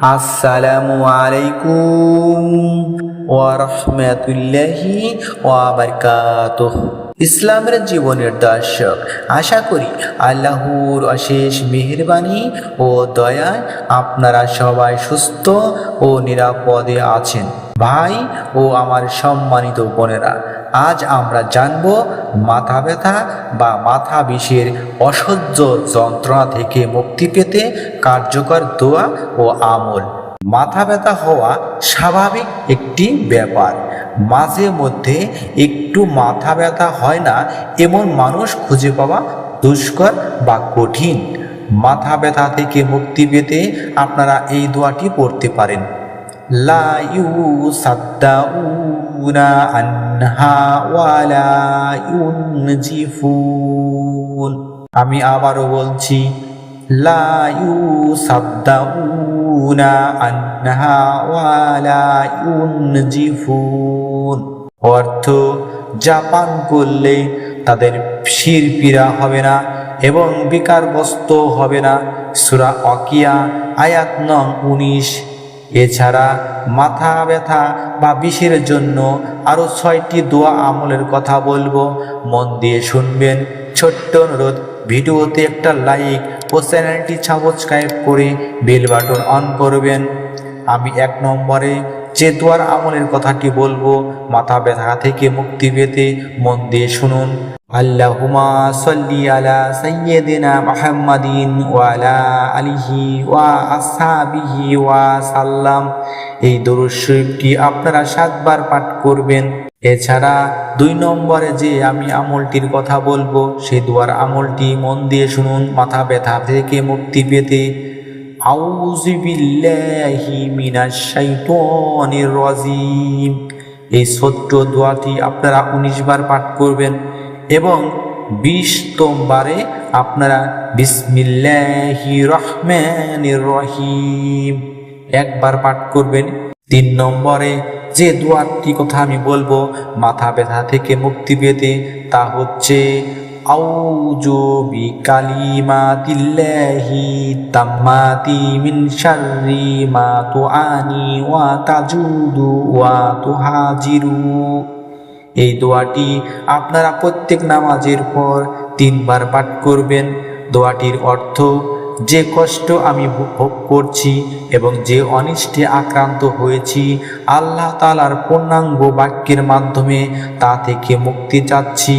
আসসালামু আলাইকুম ওয়ারহমাতুল্লাহি ওয়া বারাকাতুহ ইসলামের জীবনের দর্শক, আশা করি আল্লাহর অশেষ মেহরবানি ও দয়ায় আপনারা সবাই সুস্থ ও নিরাপদে আছেন। ভাই ও আমার সম্মানিত বোনেরা, আজ আমরা জানব মাথা ব্যথা বা মাথা বিষের অসহ্য যন্ত্রণা থেকে মুক্তি পেতে কার্যকর দোয়া ও আমল। মাথা ব্যথা হওয়া স্বাভাবিক একটি ব্যাপার। মাঝে মধ্যে একটু মাথা ব্যথা হয় না এমন মানুষ খুঁজে পাওয়া দুষ্কর বা কঠিন। মাথা ব্যথা থেকে মুক্তি পেতে আপনারা এই দোয়াটি পড়তে পারেন। লা ইউসাদ্দাউনা আনহা ওয়ালা ইউনজিফুন আমি আবারও বলছি লা ইউসাদ্দাউনা আনহা ওয়ালা ইউনজিফুন অর্থ, জাপান করলে তাদের শিরপিরা হবে না এবং বিকারগ্রস্ত হবে না। সুরা অকিয়া, আয়াত নং উনিশ। এছাড়া মাথা ব্যথা বা বিষের জন্য আরও ছয়টি দোয়া আমলের কথা বলব। মন দিয়ে শুনবেন। ছোট্ট অনুরোধ, ভিডিওতে একটা লাইক ও চ্যানেলটি সাবস্ক্রাইব করে বেল বাটন অন করবেন। আমি এক নম্বরে যে দোয়ার আমলের কথাটি বলব, মাথা ব্যথা থেকে মুক্তি পেতে মন দিয়ে শুনুন। আল্লাহুমা সাল্লি আলা সাইয়্যিদিনা মুহাম্মাদিন ওয়া আলা আলিহি ওয়া আসহাবিহি ওয়া সাল্লাম। এই দরুদ শরীফটি আপনারা সাতবার পাঠ করবেন। এছাড়া দুই নম্বরে যে আমি আমলটির কথা বলব সেই দুয়ার আমলটি মন দিয়ে শুনুন, মাথা ব্যথা থেকে মুক্তি পেতে আউযু বিল্লাহি মিনাশ শাইতানির রাজিম। এই ছোট্ট দোয়াটি আপনারা উনিশ বার পাঠ করবেন এবং বিশতমবারে আপনারা বিসমিল্লাহি রহমানির রহিম একবার পাঠ করবেন। তিন নম্বরে যে দোয়ারটি কথা আমি বলব, মাথা ব্যথা থেকে মুক্তি পেতে, তা হচ্ছে আউযু বিকালিমাতিল্লাহি তাম্মাতি মিন শাররি মা তুআনি ওয়া তাজুদু ওয়া তুহাজিরু। এই দোয়াটি আপনারা প্রত্যেক নামাজের পর তিনবার পাঠ করবেন। দোয়াটির অর্থ, যে কষ্ট আমি ভোগ করছি এবং যে অনিষ্টে আক্রান্ত হয়েছি, আল্লাহ তালার পূর্ণাঙ্গ বাক্যের মাধ্যমে তা থেকে মুক্তি চাচ্ছি।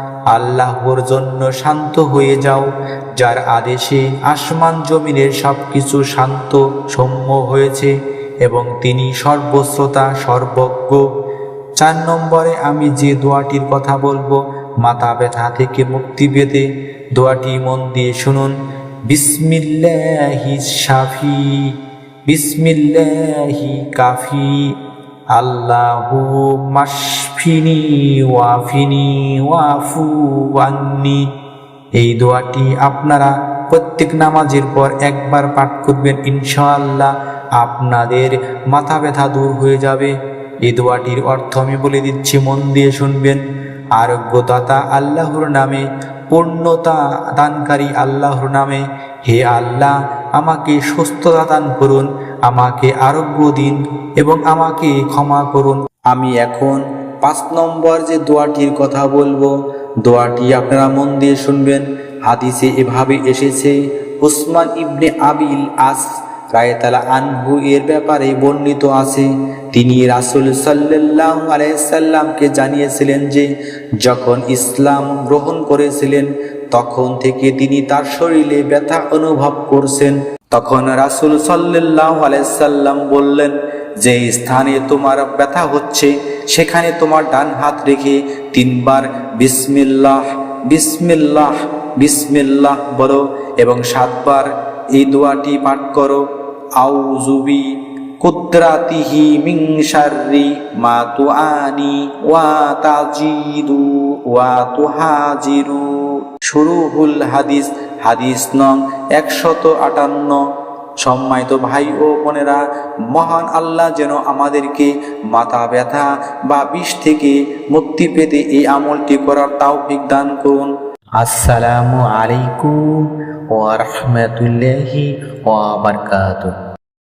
আল্লাহর জন্য শান্ত হয়ে যাও, যার আদেশে আসমান জমিনের সব কিছু শান্ত সৌম্য হয়েছে এবং তিনি সর্বশ্রোতা, সর্বজ্ঞ। চার নম্বরে আমি যে দোয়াটির কথা বলব, মাথা ব্যথা থেকে মুক্তি পেতে দোয়াটি মন দিয়ে শুনুন। বিসমিল্লাহি শাফি, বিসমিল্লাহি কাফি। আল্লাহু মাশফিনি ওয়াফিনি ওয়াফু আন্নি। এই দোয়াটি আপনারা প্রত্যেক নামাজের পর একবার পাঠ করবেন, ইনশাআল্লাহ আপনাদের মাথা ব্যথা দূর হয়ে যাবে। এই দোয়াটির অর্থ আমি বলে দিচ্ছি, মন দিয়ে শুনবেন। আরোগ্যদাতা আল্লাহর নামে, পূর্ণতা দানকারী আল্লাহর নামে, হে আল্লাহ আমাকে সুস্থতা দান করুন, আমাকে আরোগ্য দিন এবং আমাকে ক্ষমা করুন। আমি এখন পাঁচ নম্বর যে দোয়াটির কথা বলব, দোয়াটি আপনারা মন দিয়ে শুনবেন। হাদিসে এভাবে এসেছে, উসমান ইবনে আবিল আস রায়তালা আনহু এর ব্যাপারে বর্ণিত আছে। তিনি রাসুল সাল্লাহ আলাইসাল্লামকে জানিয়েছিলেন যে, যখন ইসলাম গ্রহণ করেছিলেন তখন থেকে তিনি তার শরীরে ব্যথা অনুভব করছেন। তখন রাসুল সাল্লাহ আলাইসাল্লাম বললেন, যে স্থানে তোমার ব্যথা হচ্ছে, সেখানে তোমার ডান হাত রেখে তিনবার বিসমিল্লাহ বিসমিল্লাহ বিসমিল্লাহ বলো এবং সাতবার এই দোয়াটি পাঠ করো। আউজুবি কুদরাতিহি শাররি মা তুআনি ওয়া তাজিদু ওয়া তুহাজিরু। শুরুহুল হাদিস হাদিস নং একশত আটান্ন। সম্মানিত ভাই ও বোনেরা, মহান আল্লাহ যেন আমাদেরকে মাথা ব্যথা বা বিষ থেকে মুক্তি পেতে এই আমলটি করার তাও দান করুন। আসসালামু আলাইকুম ওয়া রাহমাতুল্লাহি ওয়া বারাকাতুহু।